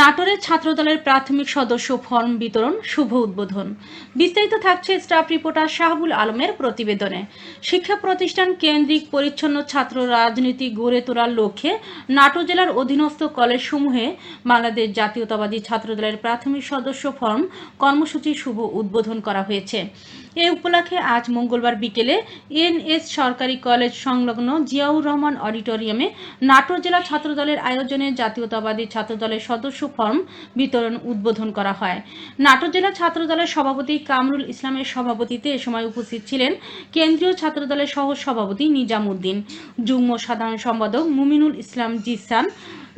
নাটোরের ছাত্রদলের প্রাথমিক সদস্য ফর্ম বিতরণ শুভ উদ্বোধন। বিস্তারিত থাকছে স্টাফ রিপোর্টার শাহাবুল আলমের প্রতিবেদনে। শিক্ষা প্রতিষ্ঠান কেন্দ্রিক পরিচ্ছন্ন ছাত্র রাজনীতি গড়ে তোলার লক্ষ্যে নাটোর জেলার অধীনস্থ কলেজসমূহে বাংলাদেশ জাতীয়তাবাদী ছাত্রদলের প্রাথমিক সদস্য ফর্ম কর্মসূচি শুভ উদ্বোধন করা হয়েছে। এ উপলক্ষে আজ মঙ্গলবার বিকেলে এনএস সরকারি কলেজ সংলগ্ন জিয়াউর রহমান অডিটোরিয়ামে নাটোর জেলা ছাত্রদলের আয়োজনে জাতীয়তাবাদী ছাত্রদলের সদস্য ফর্ম বিতরণ উদ্বোধন করা হয়। নাটোর জেলা ছাত্রদলের সভাপতি কামরুল ইসলামের সভাপতিতে এ সময় উপস্থিত ছিলেন কেন্দ্রীয় ছাত্রদলের সহ সভাপতি নিজামুদ্দিন, যুগ্ম সাধারণ সম্পাদক মুমিনুল ইসলাম জিসান,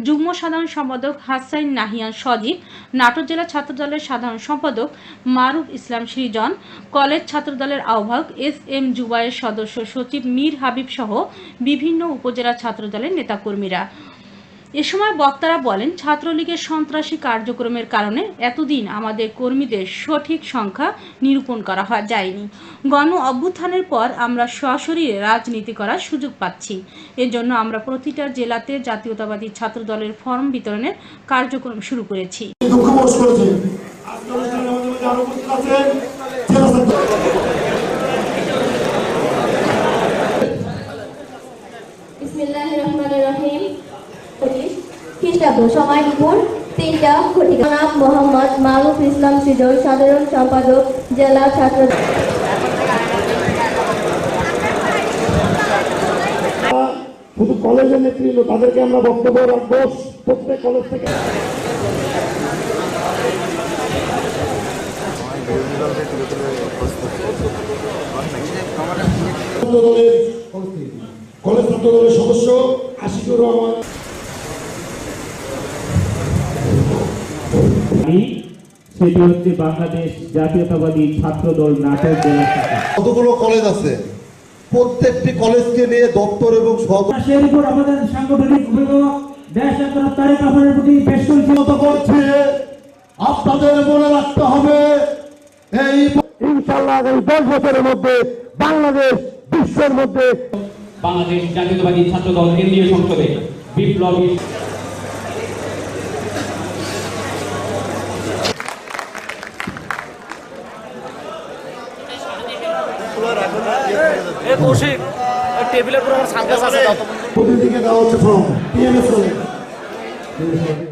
যুগ্ম সাধারণ সম্পাদক হাসাইন নাহিয়ান সজীব, নাটোর জেলা ছাত্রদলের সাধারণ সম্পাদক মারুফ ইসলাম সৃজন, কলেজ ছাত্রদলের আহ্বায়ক এস এম জুবাইয়ের সদস্য সচিব মীর হাবিব সহ বিভিন্ন উপজেলা ছাত্রদলের নেতাকর্মীরা। এ সময় বক্তারা বলেন, ছাত্রলীগের সন্ত্রাসী কার্যক্রমের কারণে এতদিন আমাদের কর্মীদের সঠিক সংখ্যা নিরূপণ করা যায়নি। গণ অভ্যুত্থানের পর আমরা সশরীরে রাজনীতি করার সুযোগ পাচ্ছি। এজন্য আমরা প্রতিটা জেলাতে জাতীয়তাবাদী ছাত্র দলের ফর্ম বিতরণের কার্যক্রম শুরু করেছি। সময় দুপুর তিনটা ঘটিকা নাম মোহাম্মদ মারুফ ইসলাম সৃজন সাধারণ সম্পাদক, জেলা ছাত্র শুধু কলেজের নেতৃত্ব তাদেরকে আমরা বক্তব্য রাখব প্রত্যেক কলেজ থেকে। কলেজ ছাত্র দলের সদস্য আশিকুর রহমান। সেটি হচ্ছে বাংলাদেশ জাতীয়তাবাদী ছাত্রদল নাটক জেলা শাখা। কতগুলো কলেজ আছে? প্রত্যেকটি কলেজকে নিয়ে দপ্তর এবং সেই উপর আমাদের সাংগঠনিক দেশ তারেক রহমানের প্রতি পেশ করছে। আপনাদের মনে রাখতে হবে এই ইনশাল্লাহ আগামী দশ বছরের মধ্যে বাংলাদেশ বিশ্বের মধ্যে বাংলাদেশ জাতীয়তাবাদী ছাত্রদল কেন্দ্রীয় সংসদে বিপ্লবী প্রতিদিকে দেওয়া হচ্ছে ফর্ম পিএমএস